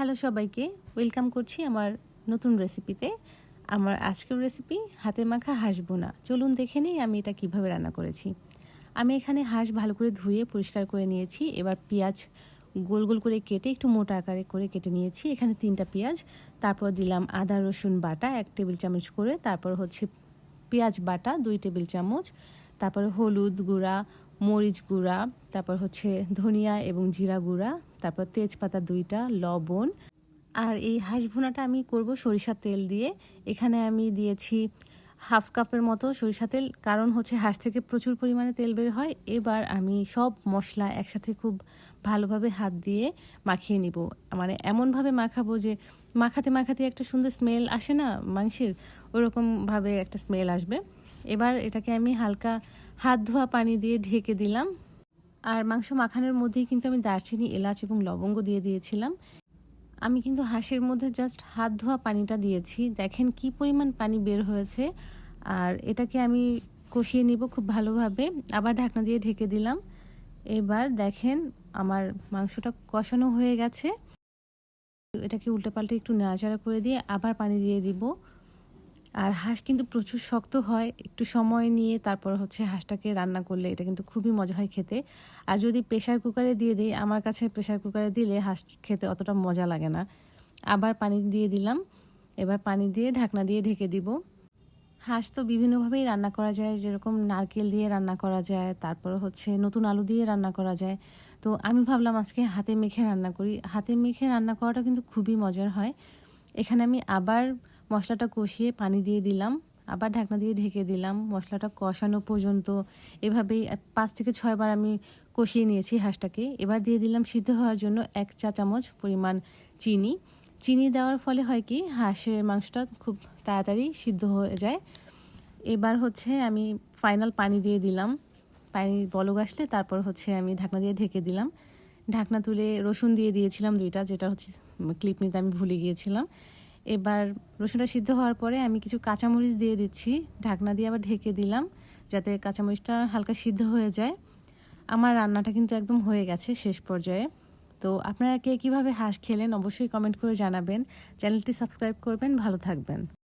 Hello সবাইকে, welcome করছি আমার নতুন রেসিপিতে। আমার আজকের রেসিপি হাতে মাখা হাঁস বোনা চলুন দেখে নিই আমি এটা কীভাবে রান্না করেছি। আমি এখানে হাঁস ভালো করে ধুয়ে পরিষ্কার করে নিয়েছি। এবার পেঁয়াজ গোল গোল করে কেটে একটু মোটা আকারে করে কেটে নিয়েছি। এখানে তিনটা পেঁয়াজ, তারপর দিলাম আদা, রসুন বাটা এক টেবিল চামচ করে। তারপর হচ্ছে পেঁয়াজ বাটা দুই টেবিল চামচ। তারপর হলুদ গুঁড়া, মরিচ গুঁড়া, তারপর হচ্ছে ধনিয়া এবং জিরা গুঁড়া তারপর তেজপাতা দুইটা, লবণ। আর এই হাঁস ভুনাটা আমি করব সরিষার তেল দিয়ে। এখানে আমি দিয়েছি হাফ কাপের মতো সরিষা তেল, কারণ হচ্ছে হাঁস থেকে প্রচুর পরিমাণে তেল বের হয়। এবার আমি সব মশলা একসাথে খুব ভালোভাবে হাত দিয়ে মাখিয়ে নিব। মানে এমনভাবে মাখাবো যে মাখাতে মাখাতে একটা সুন্দর স্মেল আসে না? মাংসের ওরকমভাবে একটা স্মেল আসবে। এবার এটাকে আমি হালকা হাত ধোয়া পানি দিয়ে ঢেকে দিলাম। আর মাংস মাখানোর মধ্যেই কিন্তু আমি দারচিনি, এলাচ এবং লবঙ্গ দিয়ে দিয়েছিলাম। আমি কিন্তু হাঁসের মধ্যে জাস্ট হাত ধোয়া পানিটা দিয়েছি। দেখেন কি পরিমাণ পানি বের হয়েছে। আর এটাকে আমি কষিয়ে নিব খুব ভালোভাবে। আবার ঢাকনা দিয়ে ঢেকে দিলাম। এবার দেখেন আমার মাংসটা কষানো হয়ে গেছে। এটাকে উল্টে পাল্টে একটু নাড়াচাড়া করে দিয়ে আবার পানি দিয়ে দিব। আর হাঁস কিন্তু প্রচুর শক্ত হয়, একটু সময় নিয়ে তারপর হচ্ছে হাঁসটাকে রান্না করলে এটা কিন্তু খুবই মজা হয় খেতে। আর যদি প্রেশার কুকারে দিয়ে দিই, আমার কাছে প্রেশার কুকারে দিলে হাঁস খেতে অতটা মজা লাগে না। আবার পানি দিয়ে দিলাম, এবার পানি দিয়ে ঢাকনা দিয়ে ঢেকে দিব। হাঁস তো বিভিন্নভাবেই রান্না করা যায়, যেরকম নারকেল দিয়ে রান্না করা যায়, তারপর হচ্ছে নতুন আলু দিয়ে রান্না করা যায়। তো আমি ভাবলাম আজকে হাতে মেখে রান্না করি। হাতে মেখে রান্না করাটা কিন্তু খুবই মজার হয়। এখানে আমি আবার মশলাটা কষিয়ে পানি দিয়ে দিলাম, আবার ঢাকনা দিয়ে ঢেকে দিলাম, মশলাটা কষানো পর্যন্ত। এভাবেই পাঁচ থেকে ছয়বার আমি কষিয়ে নিয়েছি হাঁসটাকে। এবার দিয়ে দিলাম সিদ্ধ হওয়ার জন্য এক চা চামচ পরিমাণ চিনি। চিনি দেওয়ার ফলে হয় কি, হাঁসের মাংসটা খুব তাড়াতাড়ি সিদ্ধ হয়ে যায়। এবার হচ্ছে আমি ফাইনাল পানি দিয়ে দিলাম। পানি বলক আসলে তারপর হচ্ছে আমি ঢাকনা দিয়ে ঢেকে দিলাম। ঢাকনা তুলে রসুন দিয়ে দিয়েছিলাম দুইটা, যেটা হচ্ছে ক্লিপ নিতে আমি ভুলে গিয়েছিলাম। এবার রসুনটা সিদ্ধ হওয়ার পরে আমি কিছু কাঁচামরিচ দিয়ে দিচ্ছি। ঢাকনা দিয়ে আবার ঢেকে দিলাম যাতে কাঁচামরিচটা হালকা সিদ্ধ হয়ে যায়। আমার রান্নাটা কিন্তু একদম হয়ে গেছে শেষ পর্যায়ে। তো আপনারা কে কীভাবে হাঁস খেলেন অবশ্যই কমেন্ট করে জানাবেন। চ্যানেলটি সাবস্ক্রাইব করবেন, ভালো থাকবেন।